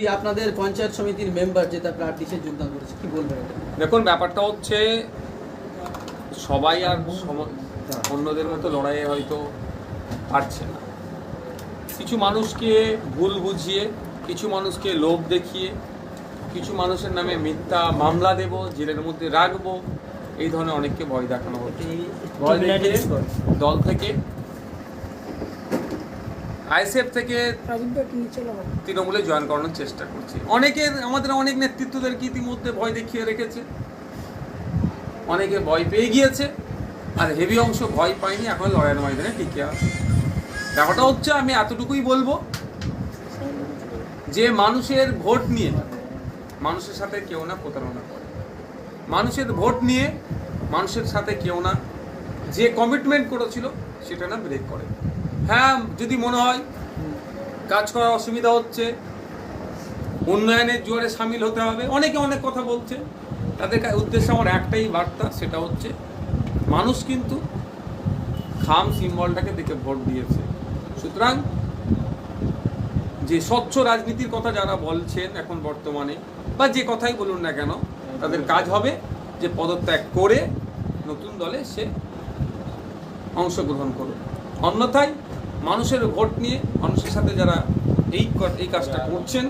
BJP আপনাদের পঞ্চায়েত সমিতির member যেটা প্রার্থী সে যোগদান করেছে। কি বলবেন দেখুন ব্যাপারটা হচ্ছে সবাই আর অন্যদের মতো লড়াইয়ে হয়তো পারছে না। কিছু মানুষকে ভুল বুঝিয়ে কিছু মানুষকে লোভ দেখিয়ে কিছু মানুষের নামে মিথ্যা মামলা দেব জেলের মধ্যে রাখব এই ধরনের অনেককে ভয় দেখানো হচ্ছে। ভয় দেখিয়ে দল থেকে আইএসএফ থেকে তৃণমূলে জয়েন করানোর চেষ্টা করছি। অনেকের আমাদের অনেক নেতৃত্বদেরকে ইতিমধ্যে ভয় দেখিয়ে রেখেছে। অনেকে ভয় পেয়ে গিয়েছে। আর হেভি অংশ ভয় পায়নি, এখন লড়াইয়ের ময়দানে টিকে আছে। ব্যাপারটা হচ্ছে, আমি এতটুকুই বলব যে মানুষের ভোট নিয়ে, মানুষের সাথে কেউ না প্রতারণা করে। মানুষের ভোট নিয়ে মানুষের সাথে কেউ না। যে কমিটমেন্ট করেছিল, সেটা না ব্রেক করে। হ্যাঁ যদি মনে হয় কাজ করার অসুবিধা হচ্ছে, উন্নয়নের জোরে সামিল হতে হবে। অনেকে অনেক কথা বলছে, তাদের উদ্দেশ্যে আমার একটাই বার্তা, সেটা হচ্ছে মানুষ কিন্তু খাম সিম্বলটাকে দেখে ভোট দিয়েছে। সুতরাং যে স্বচ্ছ রাজনীতির কথা যারা বলছেন এখন বর্তমানে, বা যে কথাই বলুন না কেন, তাদের কাজ হবে যে পদত্যাগ করে নতুন দলে সে অংশগ্রহণ করুন অন্যথায় মানুষের ভোট নিয়ে মানুষের সাথে যারা এই এই কাজটা করছেন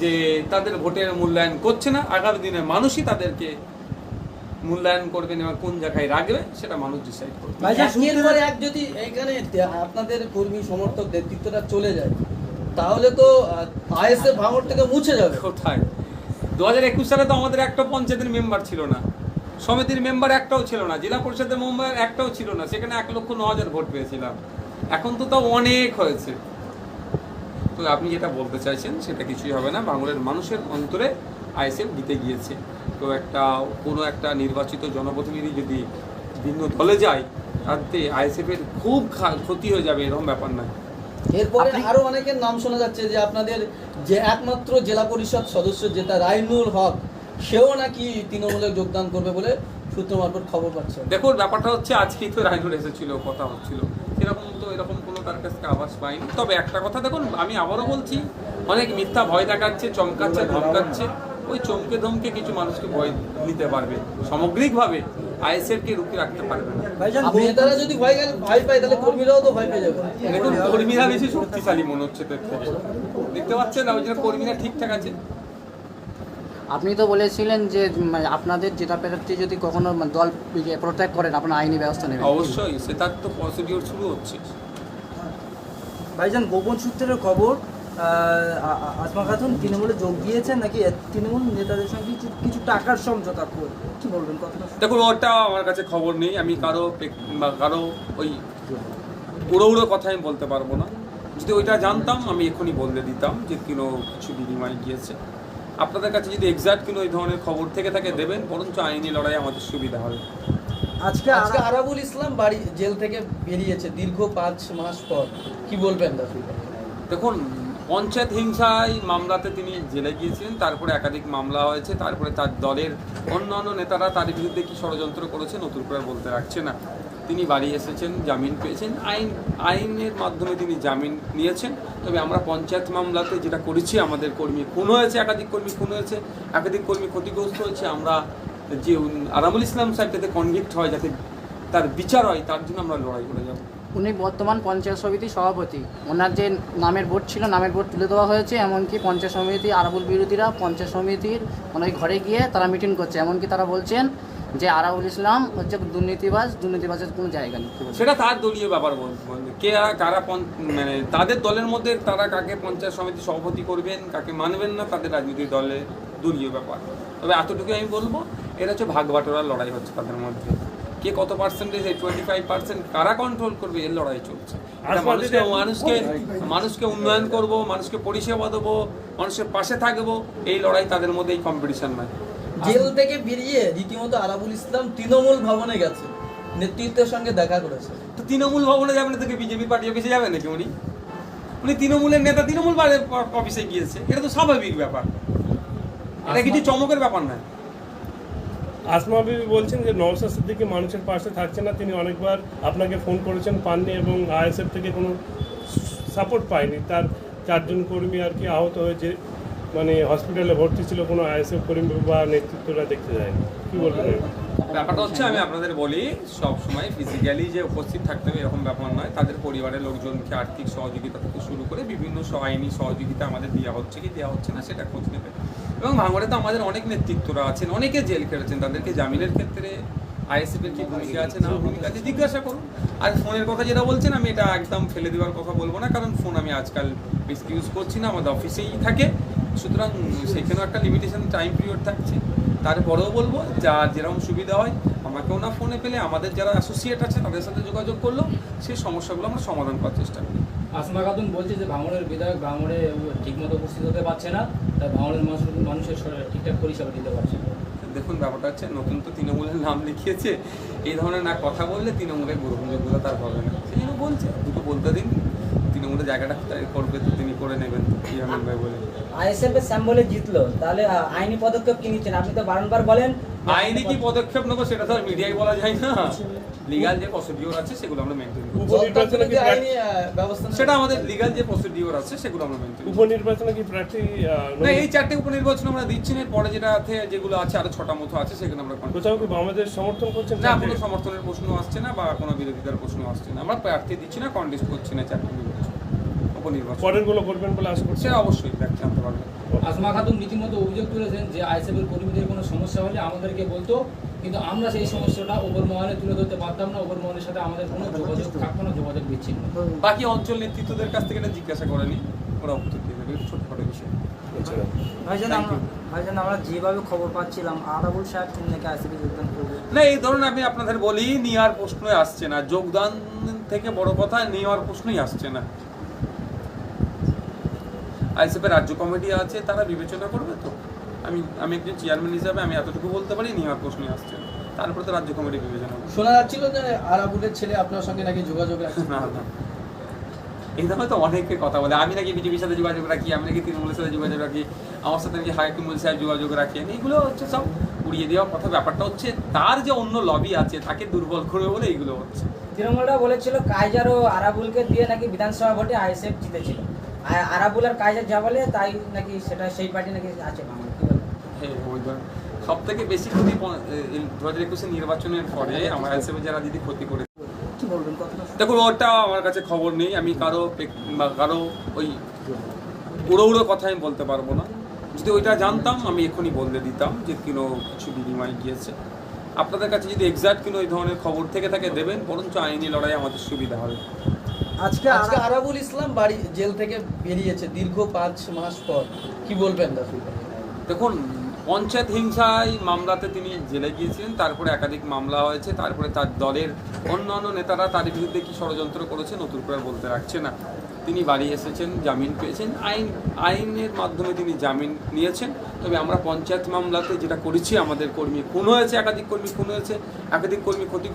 যে তাদের ভোটের মূল্যায়ন করছে না আগামী দিনে মানুষই তাদেরকে মূল্যায়ন করবেন এবং কোন জায়গায় রাখবে সেটা মানুষ ডিসাইড করবে। এক যদি এখানে আপনাদের কর্মী সমর্থক নেতৃত্বটা চলে যায় তাহলে তো আইএসএফ ভাঙর থেকে মুছে যাবে। কোথায়? দু হাজার একুশ সালে তো আমাদের একটা পঞ্চায়েতের মেম্বার ছিল না। সমিতির মেম্বার একটাও ছিল না জেলা পরিষদের মেম্বার একটাও ছিল না সেখানে এক লক্ষ ন হাজার ভোট পেয়েছিলাম। এখন তো তাও অনেক হয়েছে। তো আপনি যেটা বলতে চাইছেন সেটা কিছুই হবে না। বাংলার মানুষের অন্তরে আইএসএফ দিতে গিয়েছে। তো একটা কোনো একটা নির্বাচিত জনপ্রতিনিধি যদি ভিন্ন দলে যায় তাতে আইএসএফ এর খুব ক্ষতি হয়ে যাবে এরকম ব্যাপার নয়। এরপরে আরও অনেকের নাম শোনা যাচ্ছে যে আপনাদের যে একমাত্র জেলা পরিষদ সদস্য যেটা রাইনুল হক সেও নাকি তৃণমূলে যোগদান করবে বলে সূত্র মারফত খবর পাচ্ছে। দেখুন ব্যাপারটা হচ্ছে আজকেই তো রাইনুর এসেছিল কথা হচ্ছিল। সেরকম তো এরকম কোনো তার কাছ থেকে আভাস পাইনি। তবে একটা কথা দেখুন আমি আবারও বলছি অনেক মিথ্যা ভয় দেখাচ্ছে চমকাচ্ছে ধমকাচ্ছে। ওই চমকে ধমকে কিছু মানুষকে ভয় নিতে পারবে সামগ্রিকভাবে আইএসএফ কে রুখে রাখতে পারবে না। নেতারা যদি ভয় ভয় পায় তাহলে কর্মীরাও তো ভয় পেয়ে যাবে। দেখুন কর্মীরা বেশি শক্তিশালী মনে হচ্ছে দেখতে পাচ্ছেন না ওই জন্য কর্মীরা ঠিকঠাক আছে। আপনি তো বলেছিলেন যে মানে আপনাদের জেতা প্রার্থী যদি কখনো মানে দল প্রত্যাগ করেন আপনার আইনি ব্যবস্থা নেবেন। অবশ্যই সেটার তো প্রসিডিওর শুরু হচ্ছে। ভাইজান গোপন সূত্রের খবর আসমা খাতুন তৃণমূলে যোগ দিয়েছেন নাকি? তৃণমূল নেতাদের সঙ্গে কিছু কিছু টাকার সমঝোতা করে কি বলবেন কথাটা দেখুন ওটা আমার কাছে খবর নেই। আমি কারও কারও ওই উড়ো উড়ো কথা আমি বলতে পারব না। যদি ওইটা জানতাম আমি এক্ষুনি বলতে দিতাম যে কিনো কিছু বিনিময় গিয়েছে। আপনাদের কাছে যদি এক্সাক্ট কিনো এই ধরনের খবর থেকে থাকে দেবেন বরঞ্চ আইনি লড়াই আমাদের সুবিধা হবে। আজকে আজকে আরাবুল ইসলাম বাড়ি জেল থেকে বেরিয়েছে দীর্ঘ পাঁচ মাস পর। কি বলবেন দেখুন পঞ্চায়েত হিংসায় মামলাতে তিনি জেলে গিয়েছিলেন তারপরে একাধিক মামলা হয়েছে তারপরে তার দলের অন্যান্য নেতারা তার বিরুদ্ধে কি ষড়যন্ত্র করেছে নতুন করে বলতে রাখছে না। তিনি বাড়ি এসেছেন, জামিন পেয়েছেন। আইন, আইনের মাধ্যমে তিনি জামিন নিয়েছেন। তবে আমরা পঞ্চায়েত মামলাতে যেটা করেছি, আমাদের কর্মী খুন হয়েছে, একাধিক কর্মী খুন হয়েছে, একাধিক কর্মী ক্ষতিগ্রস্ত হয়েছে। আমরা যে আরামুল ইসলাম সাহেব যাতে কনভিক্ট হয় যাতে তার বিচার হয়, তার জন্য আমরা লড়াই করে যাব। উনি বর্তমান পঞ্চায়েত সমিতির সভাপতি। ওনার যে নামের ভোট ছিল, নামের ভোট তুলে দেওয়া হয়েছে। এমনকি পঞ্চায়েত সমিতি আরাবুল বিরোধীরা পঞ্চায়েত সমিতির ওনার ঘরে গিয়ে তারা মিটিং করছে। এমনকি তারা বলছেন যে আরাবুল ইসলাম হচ্ছে দুর্নীতিবাজ দুর্নীতিবাজের কোনো জায়গা নেই। সেটা তার দলীয় ব্যাপার কে কারা মানে তাদের দলের মধ্যে তারা কাকে পঞ্চায়েত সমিতি সভাপতি করবেন কাকে মানবেন না তাদের রাজনৈতিক দলের দলীয় ব্যাপার। তবে এতটুকু আমি বলব এটা হচ্ছে ভাগ লড়াই হচ্ছে তাদের মধ্যে। কে কত পার্সেন্টেজ এই টোয়েন্টি ফাইভ পার্সেন্ট কারা কন্ট্রোল করবে এর লড়াই চলছে। মানুষকে মানুষকে মানুষকে উন্নয়ন করব মানুষকে পরিষেবা দেবো মানুষের পাশে থাকব এই লড়াই তাদের মধ্যে এই কম্পিটিশন নয়। জেল থেকে বেরিয়ে রীতিমতো আরাবুল ইসলাম তৃণমূল ভবনে গেছে নেতৃত্বের সঙ্গে দেখা করেছে। তো তৃণমূল ভবনে যাবে না তোকে বিজেপি পার্টি অফিসে যাবে নাকি উনি? উনি তৃণমূলের নেতা তৃণমূল অফিসে গিয়েছে। এটা তো স্বাভাবিক ব্যাপার। এটা কিছু চমকের ব্যাপার নয়। আসমা বিবি বলছেন যে নওশাদ সিদ্দিকী মানুষের পাশে থাকছে না। তিনি অনেকবার আপনাকে ফোন করেছেন পাননি এবং আইএসএফ থেকে কোনো সাপোর্ট পায়নি। তার চারজন কর্মী আর কি আহত হয়েছে। মানে হসপিটালে ভর্তি ছিল, কোনো আইএসএফ কর্মী বা নেতৃত্বরা দেখতে যায়? কি বলবেন? ব্যাপারটা হচ্ছে, আমি আপনাদের বলি, সব সময় ফিজিক্যালি যে উপস্থিত থাকতে হবে এরকম ব্যাপার নয়। তাদের পরিবারের লোকজনকে আর্থিক সহযোগিতা থেকে শুরু করে বিভিন্ন আইনি সহযোগিতা আমাদের দেওয়া হচ্ছে কি দেওয়া হচ্ছে না, সেটা খোঁজ নেবে। এবং ভাঙড়ে তো আমাদের অনেক নেতৃত্বরা আছেন, অনেকে জেল খেটেছেন, তাদেরকে জামিনের ক্ষেত্রে আইএসএফের কি ভূমিকা আছে না ভূমিকা আছে জিজ্ঞাসা করুন। আর ফোনের কথা যেটা বলছেন, আমি এটা একদম ফেলে দেওয়ার কথা বলব না, কারণ ফোন আমি আজকাল বেশি ইউজ করছি না, আমাদের অফিসেই থাকে। সুতরাং সেখানেও একটা লিমিটেশন টাইম পিরিয়ড থাকছে। তারপরেও বলব যা যেরকম সুবিধা হয় আমাকেও না ফোনে পেলে আমাদের যারা অ্যাসোসিয়েট আছে তাদের সাথে যোগাযোগ করল সেই সমস্যাগুলো আমরা সমাধান করার চেষ্টা করি। আসমা খাতুন বলছে যে ভাঙড়ের বিধায়ক ভাঙড়ে ঠিকমতো উপস্থিত হতে পারছে না তাই ভাঙড়ের মানুষ মানুষের ঠিকঠাক পরিষেবা দিতে পারছে না। দেখুন ব্যাপারটা হচ্ছে নতুন তো তৃণমূলের নাম লিখিয়েছে এই ধরনের না কথা বললে তৃণমূলের গ্রহণযোগ্যতা তার হবে না। সেই জন্য বলছে দুটো বলতে দিন তৃণমূলের জায়গাটা করবে তো তিনি করে নেবেন কি আমি বলে। আইএসএফ এর স্যাম্বলে জিতলো তাহলে আইনি পদক্ষেপ কি নিচ্ছেন? আপনি তো বারংবার বলেন আইনি কি পদক্ষেপ নেব সেটা তো আর মিডিয়ায় বলা যায় না। লিগাল যে প্রসিডিওর আছে সেগুলো আমরা মেনটেন করি উপনির্বাচনে কি আইনি ব্যবস্থা সেটা আমাদের লিগাল যে প্রসিডিওর আছে সেগুলো আমরা মেনটেন করি উপনির্বাচনে কি প্রার্থী না এই চারটে উপনির্বাচন আমরা দিচ্ছি না পরে যেটা আছে যেগুলো আছে আরও ছটা মতো আছে সেখানে আমরা কোথাও কি বামাদের সমর্থন করছেন না কোনো সমর্থনের প্রশ্ন আসছে না বা কোনো বিরোধিতার প্রশ্ন আসছে না। আমরা প্রার্থী দিচ্ছি না কন্টেস্ট করছি না চারটি নির্বাচন করবেন বলে আশা করছি। অবশ্যই আনতে পারবেন আসমা খাতুন রীতিমতো অভিযোগ তুলেছেন যে কর্মীদের কোনো সমস্যা হলে আমাদেরকে বলতো কিন্তু আমরা সেই সমস্যাটা ওপর মহলে তুলে ধরতে পারতাম না ওপর মহলের সাথে আমাদের কোনো যোগাযোগ থাকতো না যোগাযোগ বিচ্ছিন্ন। বাকি অঞ্চল নেতৃত্বদের কাছ থেকে এটা জিজ্ঞাসা করেনি? ওরা উত্তর দিয়ে দেবে ছোটখাটো বিষয়। আচ্ছা। ভাইজান আমরা যেভাবে খবর পাচ্ছিলাম আরাবুল সাহেব তিনি নাকি আইসিবি যোগদান করবে। না এই ধরুন আমি আপনাদের বলি নেওয়ার প্রশ্নই আসছে না। যোগদান থেকে বড় কথা নেওয়ার প্রশ্নই আসছে না। আইসিএফের রাজ্য কমিটি আছে তারা বিবেচনা করবে তো? আমি আমি একজন চেয়ারম্যান হিসাবে আমি এতটুকু বলতে পারি নেওয়ার প্রশ্নই আসছে। না তারপরে তো রাজ্য কমিটি বিবেচনা করবে। শোনা যাচ্ছিল যে আরাবুলের ছেলে আপনার সঙ্গে নাকি যোগাযোগ রাখছে। না না। এই ধরনের তো অনেকে কথা বলে। আমি নাকি বিজেপির সাথে যোগাযোগ রাখি আমি নাকি তৃণমূলের সাথে যোগাযোগ রাখি আমার সাথে নাকি হাকিমুল সাহেব যোগাযোগ রাখেন এইগুলো হচ্ছে সব উড়িয়ে দেওয়া কথা। ব্যাপারটা হচ্ছে তার যে অন্য লবি আছে তাকে দুর্বল করবে বলে এইগুলো হচ্ছে। তৃণমূলরা বলেছিল কাইজার ও আরাবুলকে দিয়ে নাকি বিধানসভা ভোটে আইএসএফ জিতেছিল। আরাবুল আর কাইজার যা বলে তাই নাকি সেটা সেই পার্টি নাকি আছে বাংলা? বলবেন? সব থেকে বেশি ক্ষতি দু হাজার একুশে নির্বাচনের পরে আমার হিসেবে যারা যদি ক্ষতি করে দেখুন ওটা আমার কাছে খবর নেই। আমি কারও কারও ওই উড়ো উড়ো কথা আমি বলতে পারব না। যদি ওইটা জানতাম আমি এখনই বলতে দিতাম যে কিনো কিছু বিনিময় গিয়েছে। আপনাদের কাছে যদি এক্সাক্ট কিনো এই ধরনের খবর থেকে থাকে দেবেন। বরঞ্চ আইনি লড়াই আমাদের সুবিধা হবে। আজকে আজকে আরাবুল ইসলাম বাড়ি জেল থেকে বেরিয়েছে দীর্ঘ পাঁচ মাস পর। কি বলবেন দাদু দেখুন পঞ্চায়েত হিংসায় মামলাতে তিনি জেলে গিয়েছিলেন তারপরে একাধিক মামলা হয়েছে তারপরে তার দলের অন্য অন্যান্য নেতারা তার বিরুদ্ধে কি ষড়যন্ত্র করেছে নতুন করে বলতে রাখছে না। তিনি বাড়ি এসেছেন জামিন পেয়েছেন আইন আইনের মাধ্যমে তিনি জামিন নিয়েছেন। তবে আমরা পঞ্চায়েত মামলাতে যেটা করেছি আমাদের কর্মী খুন হয়েছে একাধিক কর্মী খুন হয়েছে একাধিক কর্মী ক্ষতি